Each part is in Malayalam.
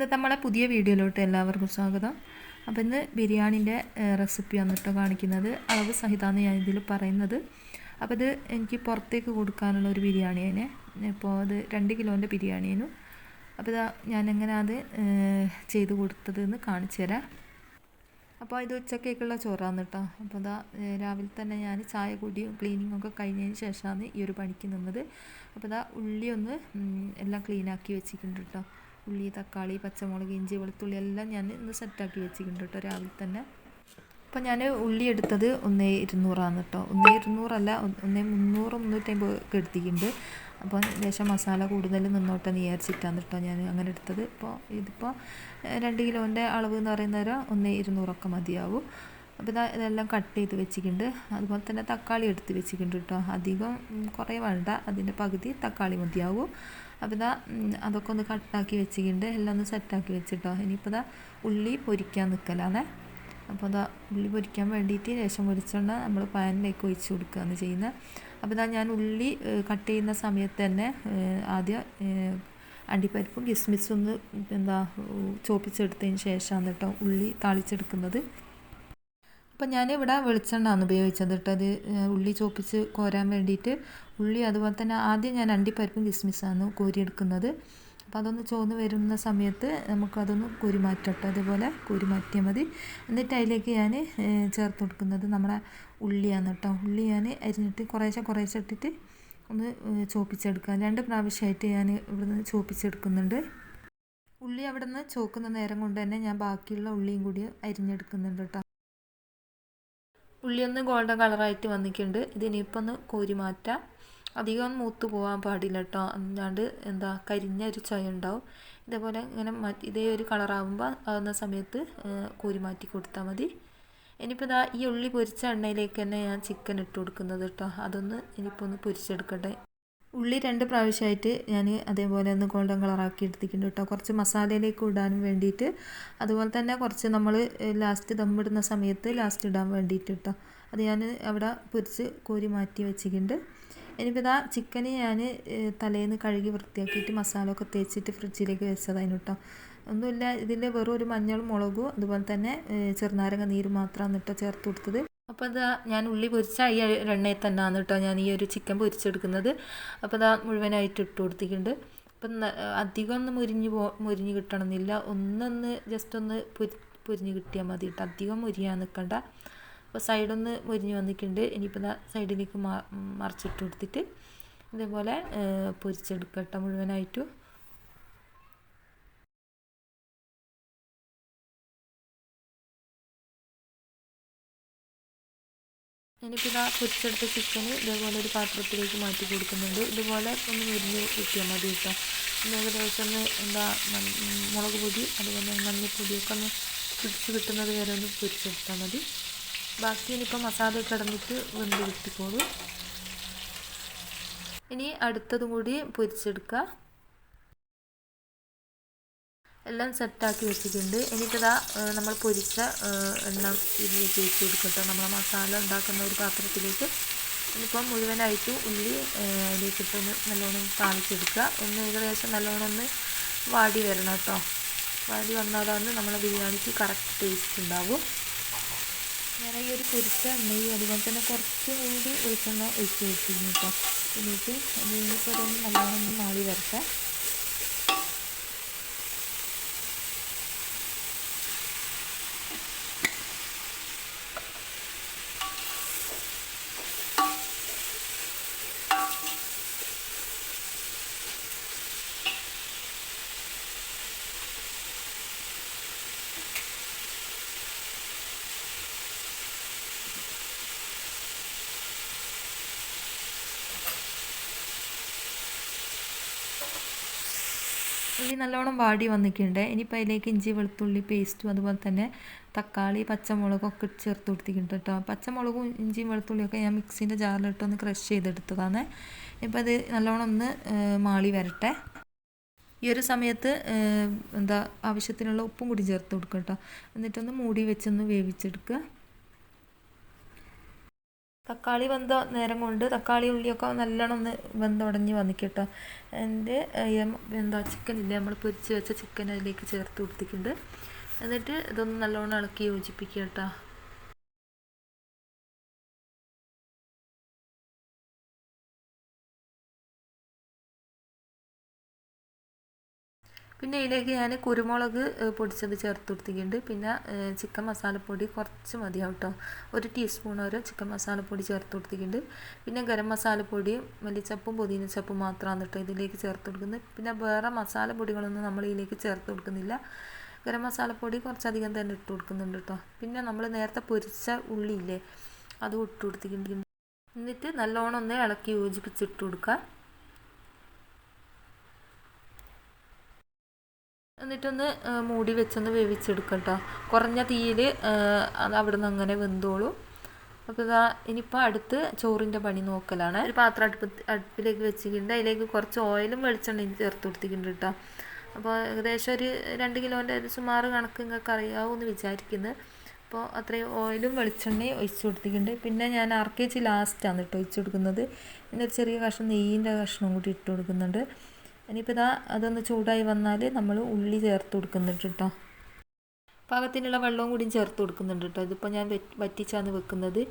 ഇന്നത്തെ നമ്മളെ പുതിയ വീഡിയോയിലോട്ട് എല്ലാവർക്കും സ്വാഗതം. അപ്പോൾ ഇന്ന് ബിരിയാണിന്റെ റെസിപ്പി വന്നിട്ട് കാണിക്കുന്നത്. അളവ് സഹിതാന്ന് ഞാൻ ഇതിൽ പറയുന്നത്. അപ്പോൾ ഇത് എനിക്ക് പുറത്തേക്ക് കൊടുക്കാനുള്ള ഒരു ബിരിയാണിയാണ് ഇപ്പോൾ അത് രണ്ട് കിലോന്റെ ബിരിയാണിയേനു അപ്പോൾ ഇതാ ഞാൻ എങ്ങനെ അത് ചെയ്ത് കൊടുത്തതെന്ന് കാണിച്ചു തരാം. അപ്പോൾ ഇത് ഉച്ചക്കേക്കുള്ള ചോറാണ് കേട്ടോ അപ്പോൾ ഇതാ രാവിലെ തന്നെ ഞാൻ ചായ കുടിയും ക്ലീനിങ്ങും ഒക്കെ കഴിഞ്ഞതിന് ശേഷമാണ് ഈ ഒരു പണിക്ക് നിന്നത്. അപ്പോൾ ഇതാ ഉള്ളി ഒന്ന് എല്ലാം ക്ലീനാക്കി വെച്ചിട്ടുണ്ട് കേട്ടോ ഉള്ളി തക്കാളി പച്ചമുളക് ഇഞ്ചി വെളുത്തുള്ളി എല്ലാം ഞാൻ ഇന്ന് സെറ്റാക്കി വെച്ചിട്ടുണ്ട് കേട്ടോ രാവിലെ തന്നെ. അപ്പോൾ ഞാൻ ഉള്ളി എടുത്തത് ഒന്നേ ഇരുന്നൂറാണ് കേട്ടോ ഒന്നേ ഇരുന്നൂറല്ല ഒന്നേ മുന്നൂറ് മുന്നൂറ്റമ്പത് ഒക്കെ എടുത്തിട്ടുണ്ട്. അപ്പോൾ ലേശം മസാല കൂടുതൽ നിന്നോട്ടെ വിചാരിച്ചിട്ടാണ് കേട്ടോ ഞാൻ അങ്ങനെ എടുത്തത്. ഇപ്പോൾ ഇതിപ്പോൾ രണ്ട് കിലോന്റെ അളവ് എന്ന് പറയുന്നേരം ഒന്നേ ഇരുന്നൂറൊക്കെ മതിയാവും. അപ്പോൾ ഇതാ ഇതെല്ലാം കട്ട് ചെയ്ത് വെച്ചിട്ടുണ്ട്. അതുപോലെ തന്നെ തക്കാളി എടുത്ത് വെച്ചിട്ടുണ്ട് കേട്ടോ. അധികം കുറേ വേണ്ട. അതിന്റെ പകുതി തക്കാളി മതിയാവും. അപ്പോൾ ഇതാ അതൊക്കെ ഒന്ന് കട്ടാക്കി വെച്ചിട്ടുണ്ട്. എല്ലാം ഒന്ന് സെറ്റാക്കി വെച്ചിട്ടോ. ഇനിയിപ്പോൾ ഇതാ ഉള്ളി പൊരിക്കാൻ നിൽക്കലാണേ അപ്പോൾ ഇതാ ഉള്ളി പൊരിക്കാൻ വേണ്ടിയിട്ട് രേഷം പൊരിച്ചുകൊണ്ട് നമ്മൾ പാനിലേക്ക് ഒഴിച്ച് കൊടുക്കുകയാണ് ചെയ്യുന്നത്. അപ്പോൾ ഇതാ ഞാൻ ഉള്ളി കട്ട് ചെയ്യുന്ന സമയത്ത് തന്നെ ആദ്യം അണ്ടിപ്പരിപ്പും കിസ്മിസും ഒന്ന് എന്താ ചോപ്പിച്ചെടുത്തതിന് ശേഷമാണ് കേട്ടോ ഉള്ളി താളിച്ചെടുക്കുന്നത്. അപ്പം ഞാൻ ഇവിടെ വെളിച്ചെണ്ണയാണ് ഉപയോഗിച്ചത് കേട്ടോ. അത് ഉള്ളി ചോപ്പിച്ച് കോരാൻ വേണ്ടിയിട്ട് ഉള്ളി അതുപോലെ തന്നെ ആദ്യം ഞാൻ അണ്ടിപ്പരിപ്പും കിസ്മിസാണ് കോരിയെടുക്കുന്നത്. അപ്പോൾ അതൊന്ന് ചോന്ന് വരുന്ന സമയത്ത് നമുക്കതൊന്ന് കോരി മാറ്റാം കേട്ടോ. അതുപോലെ കോരി മാറ്റിയാൽ മതി. എന്നിട്ട് അതിലേക്ക് ഞാൻ ചേർത്ത് കൊടുക്കുന്നത് നമ്മുടെ ഉള്ളിയാണ് കേട്ടോ. ഉള്ളി ഞാൻ അരിഞ്ഞിട്ട് കുറേശ്ശെ കുറേശ്ശെ ഇട്ടിട്ട് ഒന്ന് ചോപ്പിച്ചെടുക്കാം രണ്ട് പ്രാവശ്യമായിട്ട് ഞാൻ ഇവിടുന്ന് ചോപ്പിച്ചെടുക്കുന്നുണ്ട്. ഉള്ളി അവിടെ നിന്ന് ചോക്കുന്ന നേരം കൊണ്ട് തന്നെ ഞാൻ ബാക്കിയുള്ള ഉള്ളിയും കൂടി അരിഞ്ഞെടുക്കുന്നുണ്ട് കേട്ടോ. ഉള്ളി ഒന്ന് ഗോൾഡൻ കളറായിട്ട് വന്നിട്ടുണ്ട്. ഇതിനിപ്പോൾ ഒന്ന് കോരി മാറ്റാം. അധികം മൂത്ത് പോകാൻ പാടില്ല കേട്ടോ അല്ലാണ്ട് എന്താ കരിഞ്ഞ ഒരു ചായ ഉണ്ടാവും. ഇതേപോലെ ഇങ്ങനെ ഇതേ ഒരു കളറാകുമ്പോൾ ആകുന്ന സമയത്ത് കോരി മാറ്റി കൊടുത്താൽ മതി. ഇനിയിപ്പോൾ ഇതാ ഈ ഉള്ളി പൊരിച്ച എണ്ണയിലേക്ക് തന്നെ ഞാൻ ചിക്കൻ ഇട്ട് കൊടുക്കുന്നത് കേട്ടോ അതൊന്ന് ഇനിയിപ്പോൾ ഒന്ന് പൊരിച്ചെടുക്കട്ടെ. ഉള്ളി രണ്ട് പ്രാവശ്യമായിട്ട് ഞാൻ അതേപോലെ ഒന്ന് ഗോൾഡൻ കളറാക്കി എടുത്തിട്ടുണ്ട് കേട്ടോ. കുറച്ച് മസാലയിലേക്ക് ഇടാനും വേണ്ടിയിട്ട്. അതുപോലെ തന്നെ കുറച്ച് നമ്മൾ ലാസ്റ്റ് ദമ്മിടുന്ന സമയത്ത് ലാസ്റ്റ് ഇടാൻ വേണ്ടിയിട്ട് കേട്ടോ. അത് ഞാൻ അവിടെ പൊരിച്ച് കോരി മാറ്റി വെച്ചിട്ടുണ്ട്. ഇനിയിപ്പോൾ ഇതാ ചിക്കന് ഞാൻ തലേന്ന് കഴുകി വൃത്തിയാക്കിയിട്ട് മസാല ഒക്കെ തേച്ചിട്ട് ഫ്രിഡ്ജിലേക്ക് വെച്ചതായിരുന്നു കേട്ടോ. ഒന്നുമില്ല ഇതിൽ വെറും ഒരു മഞ്ഞളും മുളകും അതുപോലെ തന്നെ ചെറുനാരങ്ങ നീര് മാത്രമാണ് കേട്ടോ ചേർത്ത് കൊടുത്തത്. അപ്പോൾ ഇതാ ഞാൻ ഉള്ളി പൊരിച്ച ഈ എണ്ണയിൽ തന്നെയാണ് കേട്ടോ ഞാൻ ഈ ഒരു ചിക്കൻ പൊരിച്ചെടുക്കുന്നത്. അപ്പോൾ ഇതാ മുഴുവനായിട്ട് ഇട്ട് കൊടുത്തിട്ടുണ്ട്. അപ്പം അധികം ഒന്ന് മുരിഞ്ഞ് പോ മുരിഞ്ഞ് കിട്ടണമെന്നില്ല. ഒന്നൊന്ന് ജസ്റ്റ് ഒന്ന് പൊരി പൊരിഞ്ഞ് കിട്ടിയാൽ മതി കേട്ടോ. അധികം മുരിയാൻ നിൽക്കണ്ട അപ്പോൾ സൈഡൊന്ന് മുരിഞ്ഞ് വന്നിട്ടുണ്ട്. ഇനിയിപ്പോൾ സൈഡിലേക്ക് മറിച്ചിട്ട് കൊടുത്തിട്ട് ഇതേപോലെ പൊരിച്ചെടുക്കട്ടെ മുഴുവനായിട്ടും. ഞാനിപ്പോൾ ഇതാ പൊരിച്ചെടുത്ത ചിക്കൻ ഇതേപോലെ ഒരു പാത്രത്തിലേക്ക് മാറ്റി കൊടുക്കുന്നുണ്ട്. ഇതുപോലെ ഒന്ന് മുരിഞ്ഞ് കിട്ടിയാൽ മതി കേട്ടോ. പിന്നെ ഏകദേശം ഒന്ന് എന്താ മുളക് പൊടി അതുപോലെ മഞ്ഞപ്പൊടിയൊക്കെ ഒന്ന് പിടിച്ച് കിട്ടുന്നത് വരെ ഒന്ന് പൊരിച്ചെടുത്താൽ മതി. ബാക്കി ഇനിയിപ്പോൾ മസാല കിടന്നിട്ട് വെന്ത് കിട്ടിക്കോളൂ. ഇനി അടുത്തതും കൂടി പൊരിച്ചെടുക്കുക എല്ലാം സെറ്റാക്കി വെച്ചിട്ടുണ്ട്. ഇനിയിപ്പോൾ നമ്മൾ പൊരിച്ച എണ്ണ ഇതിലേക്ക് ഒഴിച്ച് കൊടുക്കട്ടെ. നമ്മൾ മസാല ഉണ്ടാക്കുന്ന ഒരു പാത്രത്തിലേക്ക് ഇനിയിപ്പം മുഴുവനായിട്ട് ഉള്ളി അതിലേക്ക് ഇട്ടൊന്ന് നല്ലോണം താളിച്ചെടുക്കുക. ഒന്ന് ഏകദേശം നല്ലോണം ഒന്ന് വാടി വരണം കേട്ടോ. വാടി വന്നാലാണ് നമ്മളെ ബിരിയാണിക്ക് കറക്റ്റ് ടേസ്റ്റ് ഉണ്ടാവും. ഞാൻ ഈ ഒരു പൊരിച്ച എണ്ണയും അതുപോലെ തന്നെ കുറച്ചും കൂടി വെളിച്ചെണ്ണ ഒഴിച്ച് വെച്ചിരുന്നു കേട്ടോ. എന്നിട്ട് ഇതിനിപ്പോൾ അതൊന്ന് നല്ലോണം മാളി വരട്ടെ. ഉള്ളി നല്ലോണം വാടി വന്നിട്ടുണ്ട്. ഇനിയിപ്പോൾ അതിലേക്ക് ഇഞ്ചി വെളുത്തുള്ളി പേസ്റ്റും അതുപോലെ തന്നെ തക്കാളി പച്ചമുളകും പച്ചമുളകൊക്കെ ചേർത്ത് കൊടുത്തിട്ടുണ്ട് കേട്ടോ. പച്ചമുളകും ഇഞ്ചിയും വെളുത്തുള്ളിയൊക്കെ ഞാൻ മിക്സിന്റെ ജാറിലിട്ട് ഒന്ന് ക്രഷ് ചെയ്തെടുത്തതാണ്. ഇപ്പോൾ അത് നല്ലോണം ഒന്ന് മാളി വരട്ടെ. ഈ ഒരു സമയത്ത് എന്താ ആവശ്യത്തിനുള്ള ഉപ്പും കൂടി ചേർത്ത് കൊടുക്കുക കേട്ടോ. എന്നിട്ടൊന്ന് മൂടി വെച്ചൊന്ന് വേവിച്ചെടുക്കുക തക്കാളി വെന്ത നേരം കൊണ്ട് തക്കാളി ഉള്ളിയൊക്കെ നല്ലോണം ഒന്ന് വെന്തുടഞ്ഞ് വന്നിക്കട്ടോ എന്റെ എന്താ ചിക്കൻ ഇല്ലേ? നമ്മൾ പൊരിച്ച് വെച്ച ചിക്കൻ അതിലേക്ക് ചേർത്ത് കൊടുത്തിട്ടുണ്ട്. എന്നിട്ട് ഇതൊന്ന് നല്ലോണം ഇളക്കി യോജിപ്പിക്കുക കേട്ടോ. പിന്നെ ഇതിലേക്ക് ഞാൻ കുരുമുളക് പൊടിച്ചത് ചേർത്ത് കൊടുത്തിട്ടുണ്ട്. പിന്നെ ചിക്കൻ മസാലപ്പൊടി കുറച്ച് മതിയാവും കേട്ടോ ഒരു ടീസ്പൂൺ വരെ ചിക്കൻ മസാലപ്പൊടി ചേർത്ത് കൊടുത്തിട്ടുണ്ട്. പിന്നെ ഗരം മസാലപ്പൊടിയും മല്ലിച്ചപ്പും പുതിനച്ചപ്പും മാത്രമാണ് കേട്ടോ ഇതിലേക്ക് ചേർത്ത് കൊടുക്കുന്നത്. പിന്നെ വേറെ മസാലപ്പൊടികളൊന്നും നമ്മൾ ഇതിലേക്ക് ചേർത്ത് കൊടുക്കുന്നില്ല. ഗരം മസാലപ്പൊടി കുറച്ചധികം തന്നെ ഇട്ട് കൊടുക്കുന്നുണ്ട് കേട്ടോ പിന്നെ നമ്മൾ നേരത്തെ പൊരിച്ച ഉള്ളിയില്ലേ അതും ഇട്ട് കൊടുത്തിട്ടുണ്ട്. എന്നിട്ട് നല്ലോണം ഒന്ന് ഇളക്കി യോജിപ്പിച്ചിട്ട് കൊടുക്കുക. എന്നിട്ടൊന്ന് മൂടി വെച്ചൊന്ന് വേവിച്ചെടുക്കാം കുറഞ്ഞ തീയിൽ അത് അവിടെ നിന്ന് അങ്ങനെ വെന്തോളും. അപ്പോൾ ഇതാ ഇനിയിപ്പോൾ അടുത്ത് ചോറിന്റെ പണി നോക്കലാണ്. ഒരു പാത്രം അടുപ്പ് അടുപ്പിലേക്ക് വെച്ചിട്ടുണ്ട്. അതിലേക്ക് കുറച്ച് ഓയിലും വെളിച്ചെണ്ണയും ചേർത്ത് കൊടുത്തിട്ടുണ്ട് കേട്ടോ അപ്പോൾ ഏകദേശം ഒരു രണ്ട് കിലോന്റെ ഒരു സുമാറ് കണക്ക് നിങ്ങൾക്ക് അറിയാവുമെന്ന് വിചാരിക്കുന്നത് അപ്പോൾ അത്രയും ഓയിലും വെളിച്ചെണ്ണയും ഒഴിച്ച് കൊടുത്തിട്ടുണ്ട്. പിന്നെ ഞാൻ ആർ കെ ജി ലാസ്റ്റാണ് കേട്ടോ ഒഴിച്ചു കൊടുക്കുന്നത്. പിന്നെ ഒരു ചെറിയ കഷ്ണം നെയ്യിന്റെ കഷ്ണം കൂടി ഇട്ട് കൊടുക്കുന്നുണ്ട്. ഇനിയിപ്പോൾ ഇതാ അതൊന്ന് ചൂടായി വന്നാൽ നമ്മൾ ഉള്ളി ചേർത്ത് കൊടുക്കുന്നുണ്ട് കേട്ടോ പാകത്തിനുള്ള വെള്ളവും കൂടി ചേർത്ത് കൊടുക്കുന്നുണ്ട് കേട്ടോ ഇതിപ്പോൾ ഞാൻ വറ്റിച്ചാണ് വെക്കുന്നത്.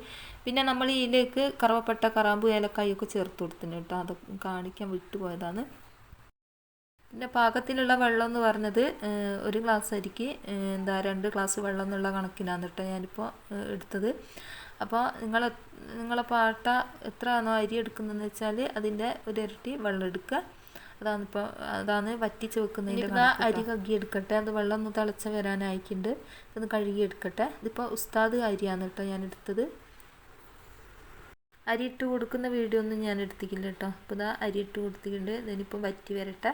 പിന്നെ നമ്മൾ ഇതിലേക്ക് കറവപ്പെട്ട കറാമ്പ് ഏലക്കായൊക്കെ ചേർത്ത് കൊടുത്തിട്ടുണ്ട് കേട്ടോ അത് കാണിക്കാൻ വിട്ടുപോയതാണ് പിന്നെ പാകത്തിലുള്ള വെള്ളം എന്ന് പറഞ്ഞത് ഒരു ഗ്ലാസ് അരിക്ക് എന്താ രണ്ട് ഗ്ലാസ് വെള്ളം എന്നുള്ള കണക്കിനാണ് കേട്ടോ ഞാനിപ്പോൾ എടുത്തത്. അപ്പോൾ നിങ്ങൾ നിങ്ങളെ പാട്ട എത്രയാണോ അരി എടുക്കുന്നതെന്ന് വെച്ചാൽ അതിന്റെ ഒരു ഇരട്ടി വെള്ളം എടുക്കുക. അതാണ് ഇപ്പോൾ അതാണ് വറ്റിച്ച് വെക്കുന്നതിന്റെ അരി കഴുകി എടുക്കട്ടെ അത് വെള്ളം ഒന്ന് തിളച്ച് വരാനായിട്ടുണ്ട്. ഒന്ന് കഴുകി എടുക്കട്ടെ ഇതിപ്പോൾ ഉസ്താദ് അരിയാണ് കേട്ടോ ഞാൻ എടുത്തത് അരി ഇട്ട് കൊടുക്കുന്ന വീഡിയോ ഒന്നും ഞാൻ എടുത്തിക്കില്ല കേട്ടോ. അപ്പോൾ ഇതാ അരി ഇട്ട് കൊടുത്തിട്ടുണ്ട്. ഇതിനിപ്പോൾ വറ്റി വരട്ടെ.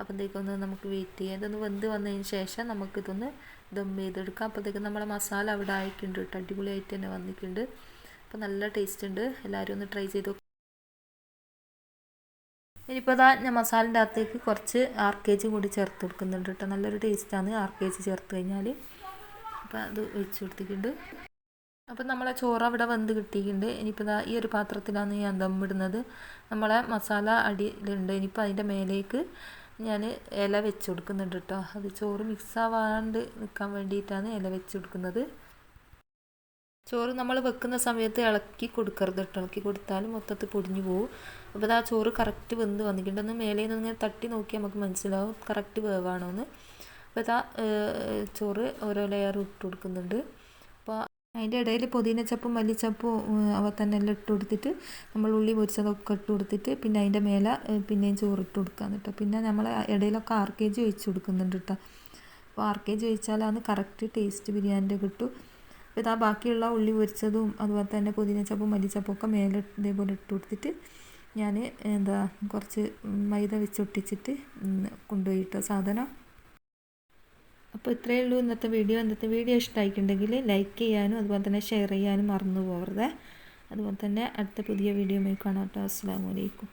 അപ്പോഴത്തേക്കൊന്ന് നമുക്ക് വെയിറ്റ് ചെയ്യാം. ഇതൊന്ന് വെന്ത് വന്നതിന് ശേഷം നമുക്കിതൊന്ന് ദം ചെയ്തെടുക്കാം. അപ്പോഴത്തേക്ക് നമ്മളെ മസാല അവിടെ ആയിട്ടുണ്ട് കേട്ടോ. അടിപൊളിയായിട്ട് തന്നെ വന്നിട്ടുണ്ട്. അപ്പോൾ നല്ല ടേസ്റ്റ് ഉണ്ട്. എല്ലാവരും ഒന്ന് ട്രൈ ചെയ്ത് ഇനിയിപ്പോൾ അതാ ഞാൻ മസാലന്റെ അകത്തേക്ക് കുറച്ച് ആർ കെ ജി കൂടി ചേർത്ത് കൊടുക്കുന്നുണ്ട് കേട്ടോ. നല്ലൊരു ടേസ്റ്റാണ് ആർ കെ ജി ചേർത്ത് കഴിഞ്ഞാൽ അപ്പോൾ അത് ഒഴിച്ച് കൊടുത്തിട്ടുണ്ട്. അപ്പം നമ്മളെ ചോറ് അവിടെ വെന്ത് കിട്ടിയിട്ടുണ്ട്. ഇനിയിപ്പോൾ ഈ ഒരു പാത്രത്തിലാണ് ഞാൻ ദം ഇടുന്നത് നമ്മളെ മസാല അടിയിലുണ്ട്. ഇനിയിപ്പോൾ അതിന്റെ മേലേക്ക് ഞാൻ ഇല വെച്ച് കൊടുക്കുന്നുണ്ട് കേട്ടോ. അത് ചോറ് മിക്സ് ആവാണ്ട് നിൽക്കാൻ വേണ്ടിയിട്ടാണ് ഇല വെച്ച് കൊടുക്കുന്നത്. ചോറ് നമ്മൾ വെക്കുന്ന സമയത്ത് ഇളക്കി കൊടുക്കരുത് കേട്ടോ. ഇളക്കി കൊടുത്താൽ മൊത്തത്തിൽ പൊടിഞ്ഞു പോകും അപ്പോൾ ആ ചോറ് കറക്റ്റ് വെന്ത് വന്നിട്ടുണ്ട്. ഒന്ന് മേലെ നിന്ന് ഇങ്ങനെ തട്ടി നോക്കിയാൽ നമുക്ക് മനസ്സിലാവും കറക്റ്റ് വേവാണോ എന്ന് അപ്പോൾ ഇതാ ചോറ് ഓരോ ലെയർ ഇട്ട് കൊടുക്കുന്നുണ്ട്. അപ്പോൾ അതിന്റെ ഇടയിൽ പുതിനച്ചപ്പും മല്ലിച്ചപ്പും അവ തന്നെ എല്ലാം ഇട്ട് കൊടുത്തിട്ട് നമ്മൾ ഉള്ളി പൊരിച്ചതൊക്കെ ഇട്ട് കൊടുത്തിട്ട് പിന്നെ അതിന്റെ മേലെ പിന്നെയും ചോറ് ഇട്ട് കൊടുക്കാൻ കേട്ടോ. പിന്നെ നമ്മൾ ഇടയിലൊക്കെ ആർ കെ ജി ഒഴിച്ച് കൊടുക്കുന്നുണ്ട് കേട്ടോ. അപ്പോൾ ആർ കെ ജി ഒഴിച്ചാലാണ് കറക്റ്റ് ടേസ്റ്റ് ബിരിയാണിന്റെ കിട്ടും. അപ്പോൾ ഇതാ ബാക്കിയുള്ള ഉള്ളി പൊരിച്ചതും അതുപോലെ തന്നെ പുതിനച്ചപ്പും മല്ലിച്ചപ്പും ഒക്കെ മേലെ ഇതേപോലെ ഇട്ട് കൊടുത്തിട്ട് ഞാൻ എന്താ കുറച്ച് മൈദ വെച്ചൊട്ടിച്ചിട്ട് കൊണ്ടുപോയിട്ടോ സാധനം. അപ്പോൾ ഇത്രയേ ഉള്ളൂ ഇന്നത്തെ വീഡിയോ. ഇന്നത്തെ വീഡിയോ ഇഷ്ടമായിട്ടുണ്ടെങ്കിൽ ലൈക്ക് ചെയ്യാനും അതുപോലെ തന്നെ ഷെയർ ചെയ്യാനും മറന്നു പോകരുത്. അതുപോലെ തന്നെ അടുത്ത പുതിയ വീഡിയോ കാണാം കേട്ടോ. അസ്സാം വലൈക്കും